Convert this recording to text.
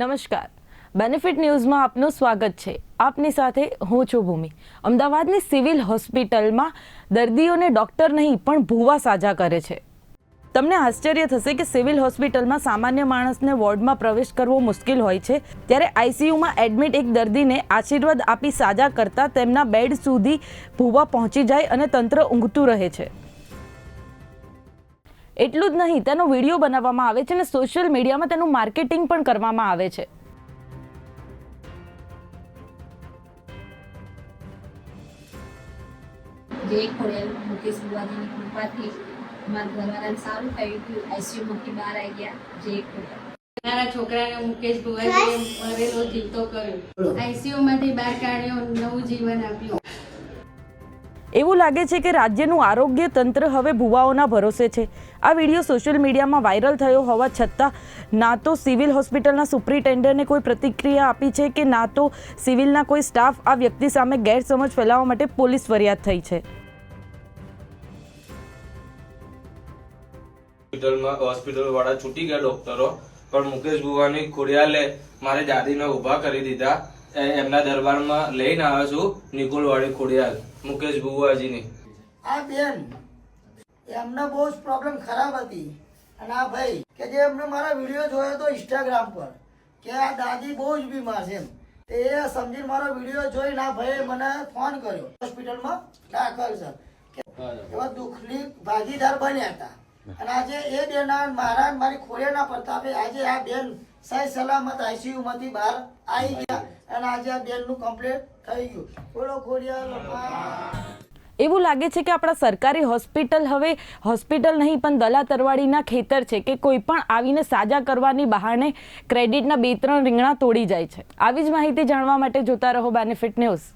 નમસ્કાર. બેનિફિટ ન્યૂઝમાં આપનું સ્વાગત છે. આપની સાથે હું છું ભૂમિ. અમદાવાદની સિવિલ હોસ્પિટલમાં દર્દીઓને ડૉક્ટર નહીં, પણ ભૂવા સાજા કરે છે. તમને આશ્ચર્ય થશે કે સિવિલ હોસ્પિટલમાં સામાન્ય માણસને વોર્ડમાં પ્રવેશ કરવો મુશ્કેલ હોય છે. ત્યારે આઈસીયુમાં એડમિટ એક દર્દીને આશીર્વાદ આપી સાજા કરતા તેમના બેડ સુધી ભૂવા પહોંચી જાય અને તંત્ર ઊંઘતું રહે છે. એટલું જ નહીં તેનો વીડિયો બનાવવામાં આવે છે અને સોશિયલ મીડિયામાં તેનું માર્કેટિંગ પણ કરવામાં આવે છે. ખોડેલ મુકેશ બુવાજીની કૃપાથી મારા ઘરવાળાને સારું થયું હતું આઈસીયુમાંથી બહાર આવી ગયા. જે ખોડેલ મારા છોકરાને મુકેશ ભુવાજીએ મરેલો જીવતો કર્યો. આઈસીયુ માંથી બહાર કાઢ્યો નવું જીવન આપ્યું. એવું લાગે છે કે રાજ્યનું આરોગ્ય તંત્ર હવે ભુવાઓના ભરોસે છે. આ વીડિયો સોશિયલ મીડિયામાં વાયરલ થયો હોવા છતાં, ના તો સિવિલ હોસ્પિટલના સુપ્રિન્ટેન્ડન્ટે કોઈ પ્રતિક્રિયા આપી છે કે ના તો સિવિલના કોઈ સ્ટાફ આ વ્યક્તિ સામે ગેરસમજ ફેલાવવા માટે પોલીસ ફરિયાદ થઈ છે. હોસ્પિટલમાં હોસ્પિટલ વાળા છૂટી ગયા ડોક્ટરો, પણ મુકેશ ભુવાની ખોડિયાલે મારી દાદીને ઊભા કરી દીધા. એમના દરબારમાં લઈને આવ્યો છું નિકુલ વાળી ખોડિયાલ મુકેશ ભુવાજીની. આ બેન, એમને બહુ જ પ્રોબ્લેમ ખરાબ હતી. અને આ ભાઈ, કે જે એમને મારા વીડિયો જોયો હતો ઇન્સ્ટાગ્રામ પર, કે આ દાદી બહુ જ બીમાર છે એમ. તે એ સમજીને મારો વીડિયો જોઈને ના ભાઈ મને ફોન કર્યો. હોસ્પિટલમાં દાખલ છે એવા દુઃખની ભાગીદાર બન્યા હતા. અને આજે એ બેન મારા મારી ખોડિયાના પ્રતાપે આજે આ બેન સહી સલામત આઈસીયુ માંથી બહાર આવી ગયા. અને આજે આ બેનનું કમ્પ્લીટ થઈ ગયું. બોલો ખોડિયા એવું લાગે છે કે આપણા સરકારી હોસ્પિટલ હવે હોસ્પિટલ નહીં, પણ દલા તરવાડીના ખેતર છે કે કોઈ પણ આવીને સાજા કરવાની બહાને ક્રેડિટના બે, ત્રણ રીંગણા તોડી જાય છે. આવી જ માહિતી જાણવા માટે જોતા રહો બેનિફિટ ન્યૂઝ